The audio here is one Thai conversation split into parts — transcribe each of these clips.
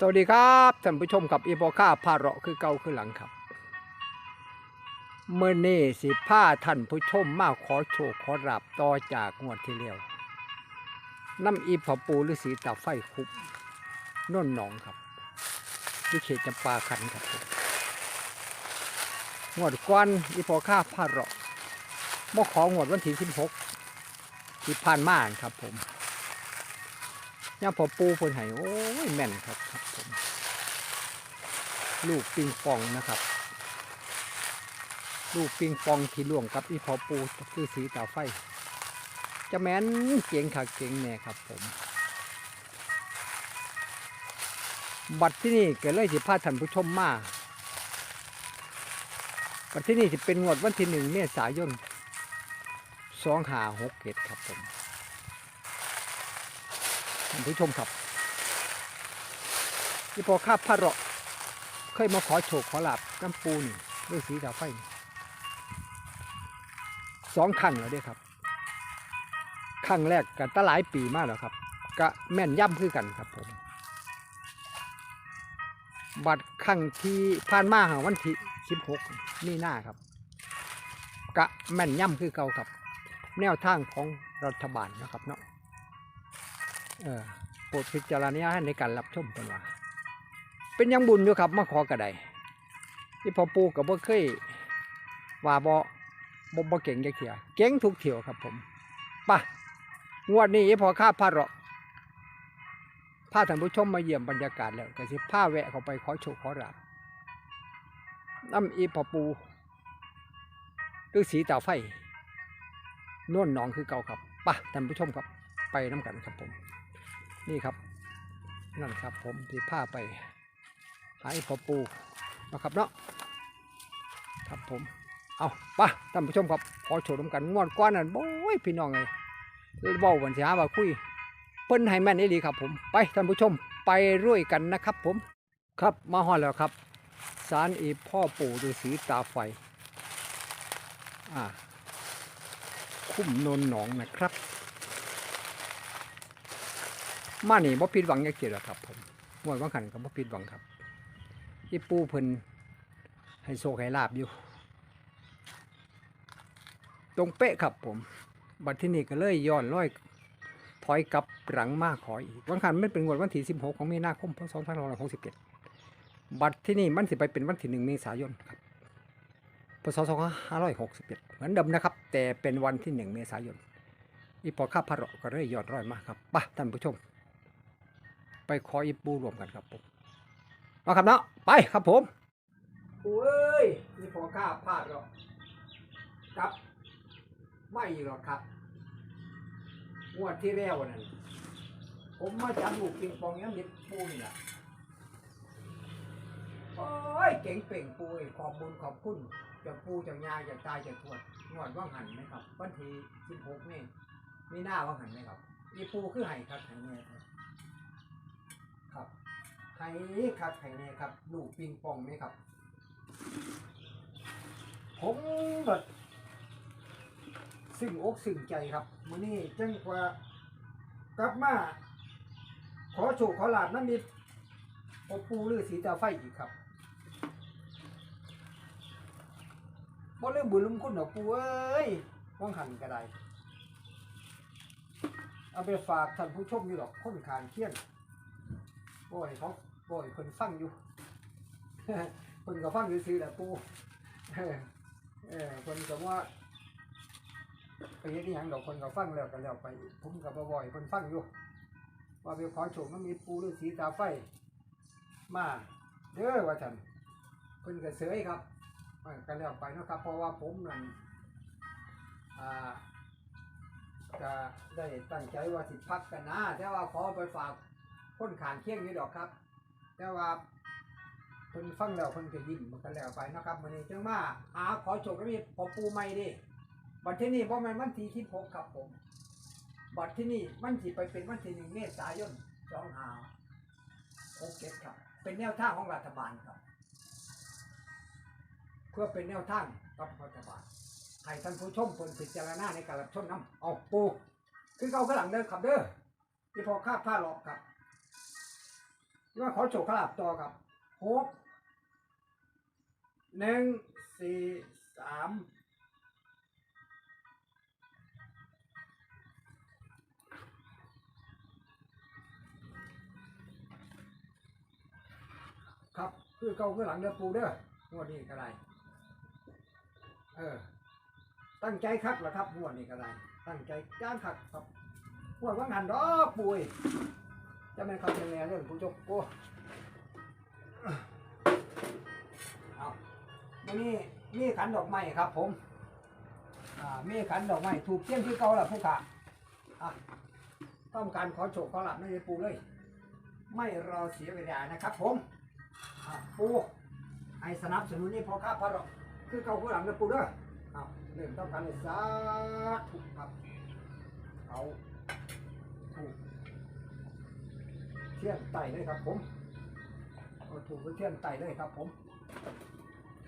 สวัสดีครับท่านผู้ชมกับอีโปค่าพาเราะคือเก่าคือหลังครับเมื่อนี้สิผ้าท่านผู้ชมมาขอโชคขอรับต่อจากงวดที่แล้วน้ำอีพอปูฤาษีตาไฟคุบน่นหนองครับวิเขตจำปาขันครับผมงวดกวนอีพอค่าพาเราะมาของวดวันที่สิบหกที่ผ่านมาครับผม ย่าพอปูเพิ่นให้โอ้ยแม่นครับครับผมลูกปิงปองนะครับ ลูกปิงปองที่ล่วงกับอีพอปูคือสีตาไฟ จะแม่นเก่งค่ะเก่งแน่ครับผม บัตรที่นี่เกิดเลยสิพาท่านผู้ชมมาบัตรที่นี่จะเป็นงวดวันที่หนึ่งเมษายนสองหาหกเกตครับผม ท่านผู้ชมครับที่พอข้าพระเราะเคยมาขอโชคขอลาบน้ำปูนี่ด้วยสีดาวไฟสองครั้งแล้วเด้ครับครั้งแรกกันตั้งหลายปีมากแล้วครับ ก็แม่นย่ำคือกันครับผมบัตรครั้งที่ผ่านมาหาวันที่สิบหกนี่หน้าครับ กะแม่นย่ำคือเก่าครับ แนวทางของรัฐบาลนะครับเนาะ โปรดพิจารณาให้ในการรับชมกันว่าเป็นยังบุญอยู่ครับมาขอกระไดที่พอปูกับบ่เคยว่าบ่บ่บ่เก่งจักเที่ยเก่งทุกเที่ยวครับผมป่ะงวดนี้พอค่าพาเราพาท่านผู้ชมมาเยี่ยมบรรยากาศแล้วก็สิพาแวะเข้าไปขอโชคขอลาบน้ำอีพอปูฤาษีตาไฟนวลหนองคือเก่าครับป่ะท่านผู้ชมครับไปน้ำกันครับผม นี่ครับ นั่นครับผมที่ผ้าไปหายพอปูนะครับเนาะครับผม เอาไปะท่านผู้ชมครับขอโชว์น้ำกันงวดก้อนนั่นโอ้ยพี่น้องไงเบ้าวันเสียว่าคุยเปิ้นให้แม่นนี่ดีครับ ผม ไปท่านผู้ชมไปรุ่ยกันนะครับ ผม ครับมาฮอดแล้วครับสารอีพ่อปู่ฤาษีตาไฟ อ่า คุ้มนนหนองนะครับ มานี่บ่ผิดหวังจักเกียหรอกครับผมงวดว่างขันกับบ่ผิดหวังครับอีปูเพิ่นให้โชคให้ลาบอยู่ ตรงเป๊ะครับผม บัดที่นี่ก็เลยย้อนร้อยถอยกลับหลังมากขออีกวันขันไมันเป็นงวดวันที่16 ของมีนาคมพศ2567บัดที่นี่มันสิไปเป็นวันที่1เมษายนครับพศ2561เหมือนเดิมนะครับ แต่เป็นวันที่ 1 เมษายนอีพอข้าพระเราะก็เลยย้อนร้อยมาครับไปท่านผู้ชม ไปขออีปูรวมกันครับผมมาครับเนาะไปครับผมโอ้ยนี่พอข้าพลาดหรอกครับ ไม่หรอกครับงวดที่แล้วนั่นผมมาจับลูกปิงปองยังเด็กปูนี่แหละโอ้ยเก่งเป่งปูยขอบบุญขอบคุณจากปูจากยายจากตายจากทวดงวดว่างหันไหมครับ วันที่สิบหกนี่มีหน้าว่างหันไหมครับอีปูคือไห้ครับไห้เนี่ยครับ ไข่ครับไข่เนี่ยครับ ลูกปิงปองไหมครับ ผมแบบซึ่งอกซึ่งใจครับมื้อนี้จังกว่ากลับมาขอโชคขอลาบนั่นมีปปูหรือสีตาไฟอีกครับบ่เรื่องบุญลุมคุณหรอกปูเอ้ยว่างหันก็ได้เอาไปฝากท่านผู้ชมอยู่หรอกคนขานเคียนโอ้ยเขา โอ้ยคนฟังอยู่คนก็ฟังซื้อแหละปูเออเออคนก็ว่าไปเฮ็ดอหยังดอกคนก็ฟังแล้วกันแล้วไป ผมก็บ่บ่อยคนฟังอยู่ ว่าไปขอโชคมันมีปูฤาษีตาไฟมาเด้อว่าฉันเพิ่นก็เสยครับกันแล้วไปนะครับเพราะว่าผมนั่นอ่าจะได้ตั้งใจว่าสิพักกันนะแต่ว่าขอไปฝากคนขานเคียงนี่ดอกครับ แต่ว่าเพิ่นฟังแล้วเพิ่นก็ยิ้มมันกันแล้วไปนะครับมื้อนี้จังมาหาขอโชคก็มีพอปูใหม่ดิบัดที่นี่บ่แม่นวันที่16ครับผมบัดที่นี่มันสิไปเป็นวันที่1เมษายน2567ครับ เป็นแนวทางของรัฐบาลครับ เพื่อเป็นแนวทางกับรัฐบาลให้ท่านผู้ชมเพิ่นพิจารณาในการรับชมนํเอาปูคือเก่าข้างหลังเด้อครับเด้อที่พอคาดผ้าหลอกครับ ที่ว่าขอโชคขลาบต่อครับหกหนึ่งสี่สามครับคือเก่าคือหลังเด้อปูเด้องวดนี้ก็ได้เออ ตั้งใจคักเหรอครับงวดนี้ก็ได้ตั้งใจจ้างคักครับงวดว่างหันดอกปุย จะเป็นคำเป็นแนวเรื่องผู้จบโอ้เอาวันนี้มีขันดอกไม้ครับผม อ่า มีขันดอกไม้ถูกเที่ยงที่เก่าละผู้ขาอะต้องการขอโชคขอหลับไม่ได้ปูเลย ไม่รอเสียเวลานะครับ ผมอะปูให้สนับสนุนนี่พอค่าพระเราคือเก่าคือหลังนะปูเด้อเอาเริ่มต้องการเลยสาธุครับ เอาถูก เทียนไต่เลยครับ ผมเอาถูกเทียนไต่เลยครับ ผม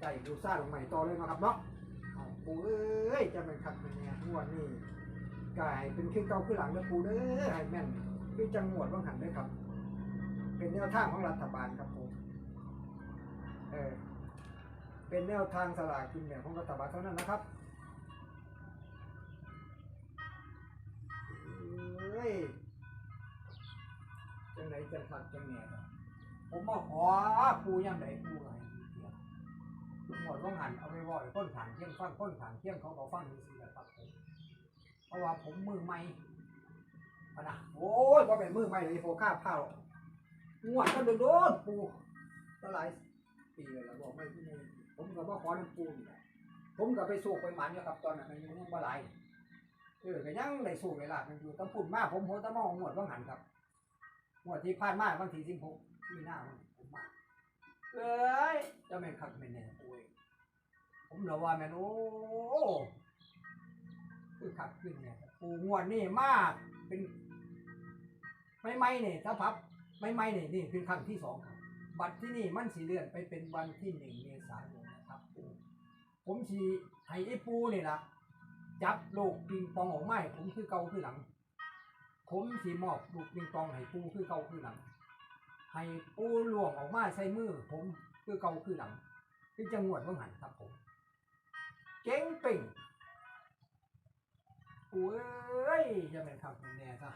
ไต่ดูซ่าลงใหม่ต่อเลยนะครับเนาะเอาปูเอ้ยจะเป็นขัดเป็นไงงวดนี้กายเป็นขึ้นเก่าขึ้นหลังเลยปูเด้อให้แม่นคือจังหวดว่างหันเลยครับ เป็นแนวทางของรัฐบาลครับผมเออเป็นแนวทางสลากกินแบ่งของรัฐบาลเท่านั้นนะครับเอ้ย จังไหนจังฝัดจังแหน่ครับผมมาขอปูยังไหนปูอะไรทุกหมดว่างหันเอาไปว่อ้ก้นขางเที่ยงฟังก้นขางเที่ยงเขาก็ฟังดูสิครับผมเพราะว่าผมมือใหม่ปนะโอ้ยพอเป็นมือใหม่เลยโฟก้าเผาหรอกงวดก็โดนโดนปูตะหลายปีเลยแล้วบอกไม่ที่นี่ผมก็บ่ขอน้ำปูนี่แหละผมก็ไปสู้ไปหมันอยู่ครับตอนนั้นมันยังบ่ไหลเออก็ยังได้สู้เวลามันอยู่ต้องพูดมากผมโหตะมองงวดว่างหันครับ งวดที่ผ่านมาวันที่สิบหกที่หน้ามันผมมาเอ้ยเจะแม่นคักแม่นแน่ปูเองผมเหลว่าแม่นโอ้คือคักขึ้นเนี่ยปูงวดนี่มากเป็นไม่ไม่เนี่ยถ้าพับไม่ไม่เนี่ยนี่คือครั้งที่สองครับ บัตรที่นี่มันสีเลื่อนไปเป็นวันที่หนึ่งเมษายนนะครับปูผมสีให้ไอ้ปูนี่ละจับลูกปิงปองออกไม้ผมคือเกาคือหลัง ผมสีมอบลูกปิงปองให้ปูคือเก่าคือหลัง ให้ปูหลวงออกมาใส่มือ ผมคือเก่าคือหลังคือจังหวดว่างหันครับผมเจ๊งเป่งปูเอ้ยจะเป็นครับแน่ซะ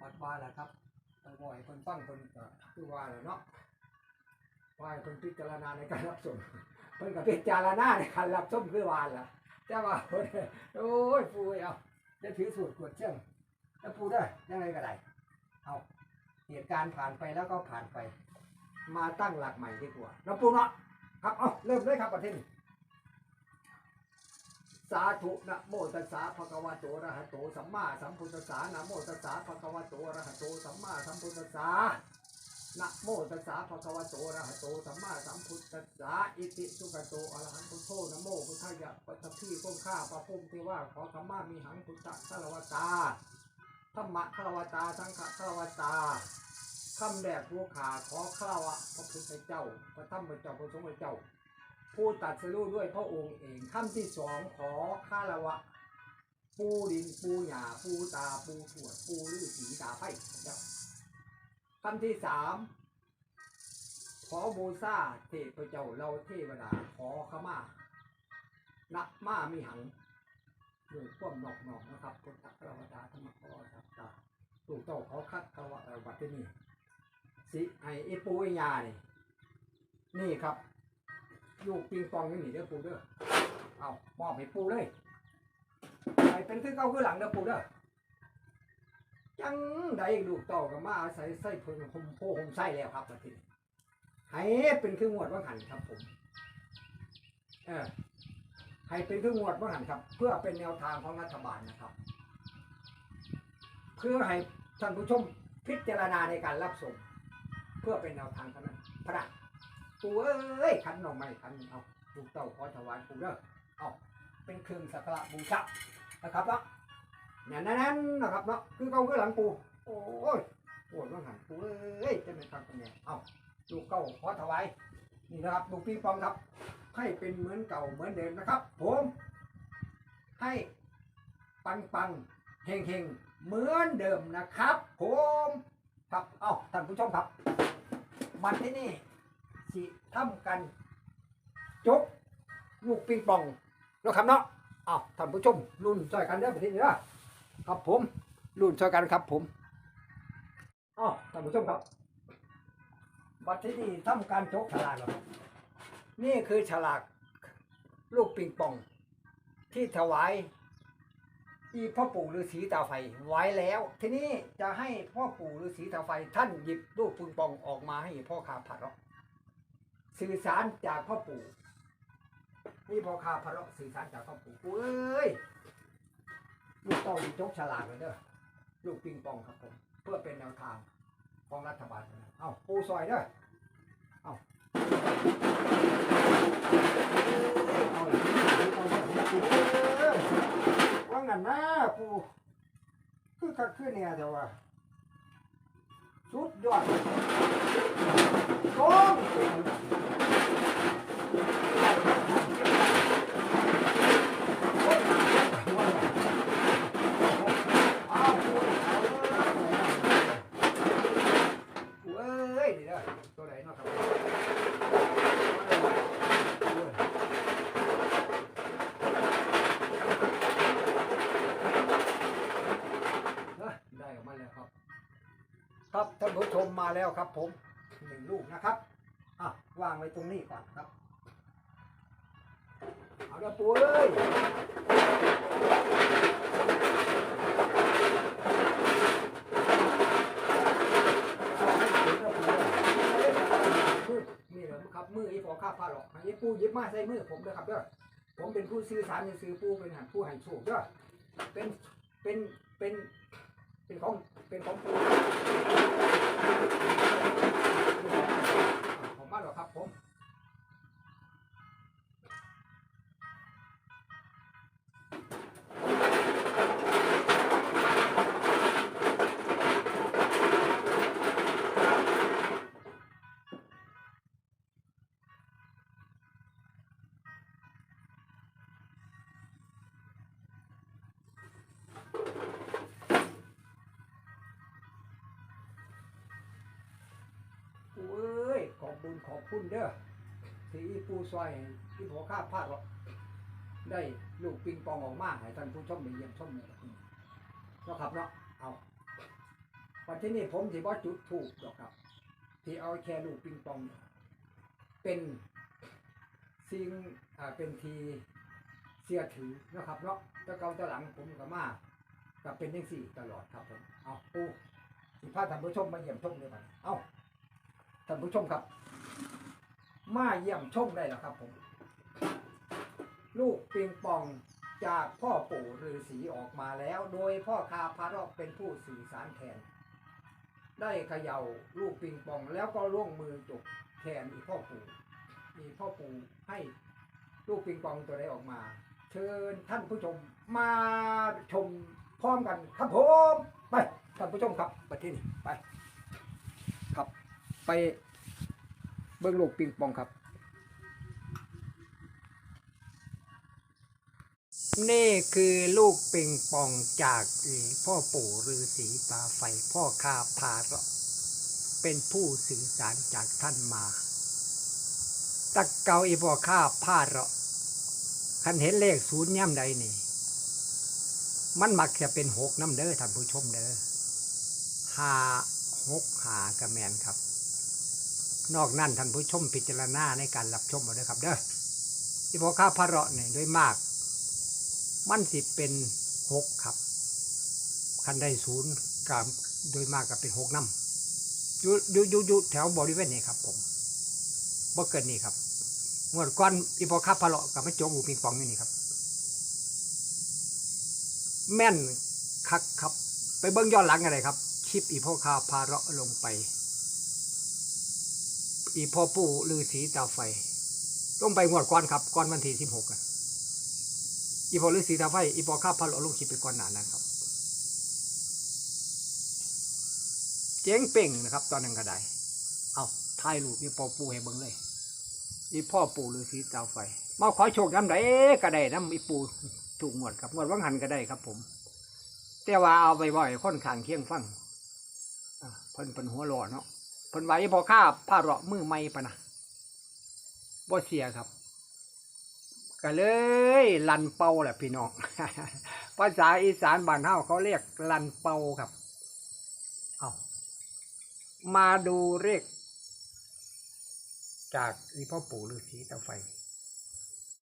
บัดว่าแหละครับต้องบ่อยคนฟังคนก็คือว่าแหละเนาะว่าคนพิจารณาในการรับชมเพิ่นก็พิจารณาในการรับชมคือว่าล่ะแต่ว่าโอ้ยปูเอ้ยเอาจะถือสูตรกวดเชื่อง แล้วปูได้ยังไงก็ได้เอาเหตุการณ์ผ่านไปแล้วก็ผ่านไป มาตั้งหลักใหม่ดีกว่าแล้วปูเนาะครับเอาเริ่มเลยครับประเทศนี้สาธุนะโมตัสสะภะคะวะโตอะระหะโตสัมมาสัมพุทธัสสะนะโมตัสสะภะคะวะโตอะระหะโตสัมมาสัมพุทธัสสะนะโมตัสสะภะคะวะโตอะระหะโตสัมมาสัมพุทธัสสะอิติสุขโตอะระหังพุทโธนะโมพุทธายะปัตตพีพ้มข้าปะพุมเทวาขอสัมมามีหังพุทธะฆราวตา ธรรมะฆราวตาสังฆฆราวตาคำแรกผู้ขาขอข้าวะพระพุทธเจ้าพระธรรมเจ้าพระสงฆ์เจ้า ผู้ตัดสรู้ด้วยพระองค์เองคำที่สองขอคารวะปูดินปูหญ้าปูตาปูถวดปูฤาษีตาไพ่เจ้าคำที่สามขอบูซาเทพเจ้าเราเทวดาขอขมานะมามีหัง ดูก้มนอกนอกนะครับพุทธคารวตาธรรมกรสัตตาถูกเจ้าขอคัดคารวะเอ่อวัดที่นี่สิให้ไอปูไอยานี่นี่ครับอยู่ปิงปองนี่หนีเด้อปูเด้อเอามอบให้ปูเลยไปเป็นขึ้นเก้าขึ้นหลังเด้อปูเด้อจังใดลูกเต่ากับมาอาศัยไส้เพิ่งหมโพหมไส้แล้วครับมาทีนี้ให้เป็นเครื่องวดว่าหันครับผมเออ ให้เป็นเครื่องวดว่าหันครับ เพื่อเป็นแนวทางของรัฐบาลนะครับ เพื่อให้ท่านผู้ชมพิจารณาในการรับส่งเพื่อเป็นแนวทางเท่านั้นพระปูเอ้ยขันหน่อไม้ขันเอาลูกเต่าขอถวายปูเด้อเอาเป็นเครื่องสักการะบูชานะครับเนาะเนี่ยนั้นๆนะครับเนาะคือเขาคือหลังปูโอ้ยปวดว่าหันปูเอ้ยจะเป็นทางเป็นไงเอาลูกเก่าขอถวายนี่นะครับลูกปิงปองครับ ให้เป็นเหมือนเก่าเหมือนเดิมนะครับ ผมให้ปังปังเฮงเฮงเหมือนเดิมนะครับ ผมครับเอ้าท่านผู้ชมครับมันที่นี่สิทำกันจกลูกปิงปองเนาะครับเนาะเอ้าท่านผู้ชมรุ่นช่วยกันเด้อประเทศนี้นะครับผมรุ่นช่วยกันครับผมเอ้าท่านผู้ชมครับบัดที่นี่ทำการจกฉลากแล้วครับ นี่คือฉลากลูกปิงปอง ที่ถวายอีพ่อปู่ฤาษีตาไฟไว้แล้ว ทีนี้จะให้พ่อปู่ฤาษีตาไฟท่านหยิบลูกปิงปองออกมาให้พ่อคาผัดเราะสื่อสารจากพ่อปู่นี่พ่อคาผัดเราะสื่อสารจากพ่อปู่ปเอ้ยลูกต้องจกฉลากเลยเด้อลูกปิงปองครับผมเพื่อเป็นแนวทางของรัฐบาล เอาปูซอยเด้อเอา ว่างั้นนะปูคือคักคือเนี่ยแต่ว่าสุดยอดโอ้งเอาปูปูเอ้ยเดี๋ยวตัวไหนเนาะครับเอ้ยได้ออกมาแล้วครับ ครับท่านผู้ชมมา แล้วครับ ผมหนึ่งลูกนะครับอะวางไว้ตรงนี้ก่อนครับเอาละปูเอ้ยนี่แหละครับมือไอ้พอข้าผ้าหรอกไอ้ปูยิบมาใส่มือผมเลยครับเด้อผมเป็นผู้สื่อสารในสื่อปูเป็นหันผู้ให้โชคเด้อเป็นเป็นเป็นเป็นของเป็นของปู ยขอบบุญขอบคุณเด้อที่อีปูซอยที่หัวข้าพลาดหรอกได้ลูกปิงปองออกมาให้ท่านผู้ชมได้เยี่ยมชมเนี่ยนะครับเนาะเอาวันที่นี่ผมถือว่าจุดถูกดอกครับ ที่เอาแค่ลูกปิงปองเนี่ยเป็นสิ่งอ่าเป็นทีเสียถือนะครับเนาะต่เกาต่หลังผมก็มาก็เป็นยังสี่ตลอดครับผมเอาปูสิพาท่านผู้ชมมาเยี่ยมชมเลยบันี้เอา ท่านผู้ชมครับ มาเยี่ยมชมได้แล้วครับผม ลูกปิงปองจากพ่อปู่ฤาษีออกมาแล้ว โดยพ่อคาพารอกเป็นผู้สื่อสารแทน ได้เขย่าลูกปิงปองแล้วก็ล่วงมือจุกแทนอีพ่อปู่อีพ่อปู่ให้ลูกปิงปองตัวใดออกมา เชิญท่านผู้ชมมาชมพร้อมกันครับผม ไปท่านผู้ชมครับไปที่นี่ไป ไปเบิ้งลูกปิงปองครับ นี่คือลูกปิงปองจากพ่อปู่ฤาษีตาไฟพ่อคาพาระเป็นผู้สื่อสารจากท่านมาตะเกาอีพ่อข้าพาระคันเห็นเลขศูนย์ย่ำใดนี่ มันมักจะเป็นหกน้ำเด้อท่านผู้ชมเด้อห้าหกหากระแมนครับ นอกนั้นท่านผู้ชมพิจารณาในการรับชมเอาด้ครับเด้อที่พอข้าพระเราะเนี่ยโดยมาก มันสิเป็นหกครับคันได้ศูนย์กับโดยมากก็เป็นหกน้ำอยู่อยู่อยู่แถวบริเวณนี้ครับ ผมบ่เกินนี่ครับงวดก้อนอีพอข้าพระเราะกับไม่โจงหูปิงปองนี่นี่ครับ แม่นคักครับ ไปเบิ้งย้อนหลังอะไรครับ คลิปอีพอข้าพาเราะลงไป อีพ่อปู่ลือสีตาไฟลงไปงวดก่อนครับก่อนวันที่สิบหกอีพ่อลือสีตาไฟอีพ่อข้าพาเราะลงคลิปไปก่อนหนานั้นครับ เจ๊งเป่งนะครับ ตอนนั้นก็ได้เอาถ่ายรูปอีพ่อปู่ให้เบิ้งเลยอีพ่อปู่ลือสีตาไฟมาขอโชคน้ำไหนก็ได้น้ำอีปู่ถูกงวดครับงวดวังหันก็ได้ครับ ผม แต่ว่าเอาไปบ่อยค่อนข้างเคียงฟังอ่าพพิ่นเป็นหัวหล่อเนาะ เพิ่นไว้พอข้าผ้าเราะมือไม่ปะนะบ่เสียครับ ก็เลยลันเป่าแหละพี่น้อง ภาษาอีสานบ้านเฮาเขาเรียกลันเป่าครับ เอามาดูเลขจากอีพ่อปู่ฤาษีตาไฟ